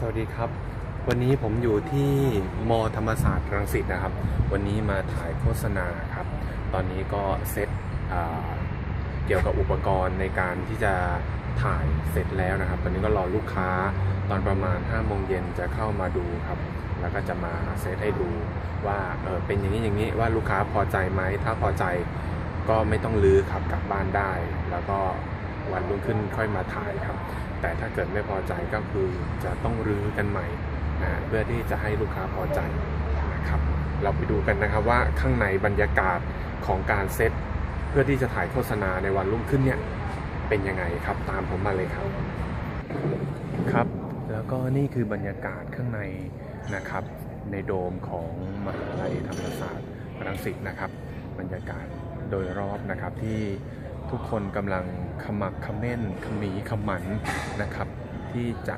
สวัสดีครับ วันนี้ผมอยู่ที่มอธรรมศาสตร์รังสิตนะครับ วันนี้มาถ่ายโฆษณาครับ ตอนนี้ก็เซตเกี่ยวกับอุปกรณ์ในการที่จะถ่ายเสร็จแล้วนะครับ ตอนนี้ก็รอลูกค้าตอนประมาณ5โมงเย็นจะเข้ามาดูครับ แล้วก็จะมาเซตให้ดูว่าเออเป็นอย่างนี้อย่างนี้ว่าลูกค้าพอใจไหมถ้าพอใจก็ไม่ต้องลื้อครับกลับบ้านได้ แล้วก็ วันรุ่งขึ้นค่อยมาถ่ายครับ แต่ถ้าเกิดไม่พอใจก็คือจะต้องรื้อกันใหม่นะเพื่อที่จะให้ลูกค้าพอใจนะครับ เราไปดูกันนะครับว่าข้างในบรรยากาศของการเซตเพื่อที่จะถ่ายโฆษณาในวันรุ่งขึ้นเนี่ยเป็นยังไงครับตามผมมาเลยครับครับ แล้วก็นี่คือบรรยากาศข้างในนะครับ ในโดมของมหาลัยธรรมศาสตร์รังสิตนะครับ บรรยากาศโดยรอบนะครับที่ ทุกคนกำลังขมักขม้นขมีขมันนะครับ ที่จะ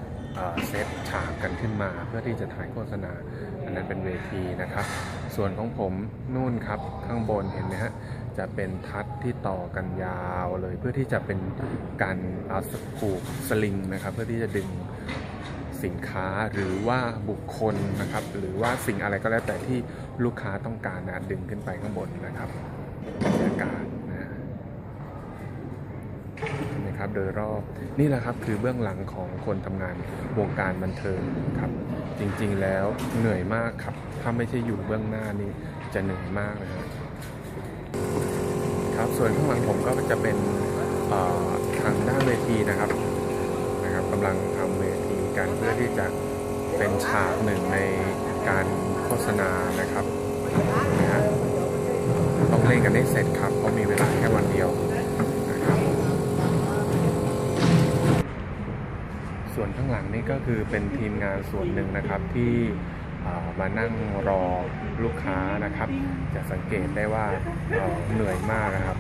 เซตฉากกันขึ้นมา เพื่อที่จะถ่ายโฆษณา อันนั้นเป็นเวทีนะครับ ส่วนของผมนู่นครับข้างบนเห็นไหมฮะจะเป็นทัดที่ต่อกันยาวเลย เพื่อที่จะเป็นการเอาสผูกสลิงนะครับ เพื่อที่จะดึงสินค้าหรือว่าบุคคลนะครับ หรือว่าสิ่งอะไรก็แล้วแต่ที่ลูกค้าต้องการนะดึงขึ้นไปข้างบนนะครับบรรยากาศ นะเห็นไหมครับโดยรอบนี่แหละครับคือเบื้องหลังของคนทำงานวงการบันเทิงครับ จริงๆแล้วเหนื่อยมากครับ ถ้าไม่ใช่อยู่เบื้องหน้านี่จะเหนื่อยมากนะครับครับส่วนข้างหลังผมก็จะเป็นทางด้านเวทีนะครับนะครับกำลังทำเวทีกันเพื่อที่จะเป็นฉากหนึ่งในการโฆษณานะครับนะต้องเล่นกันให้เสร็จครับเพราะมีเวลาางหลังนี่ก็คือเป็นทีมงานส่วนหนึ่งนะครับที่มานั่งรอลูกค้านะครับ จะสังเกตได้ว่าเอ่อเหนื่อยมากนะครับ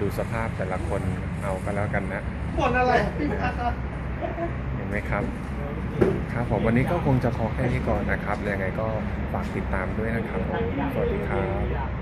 ดูสภาพแต่ละคนเอากันแล้วกันนะบ่นอะไรพี่พัดเห็นไหมครับครับผมวันนี้ก็คงจะพอแค่นี้ก่อนนะครับยังไงก็ฝากติดตามด้วยนะครับผมสวัสดีครับ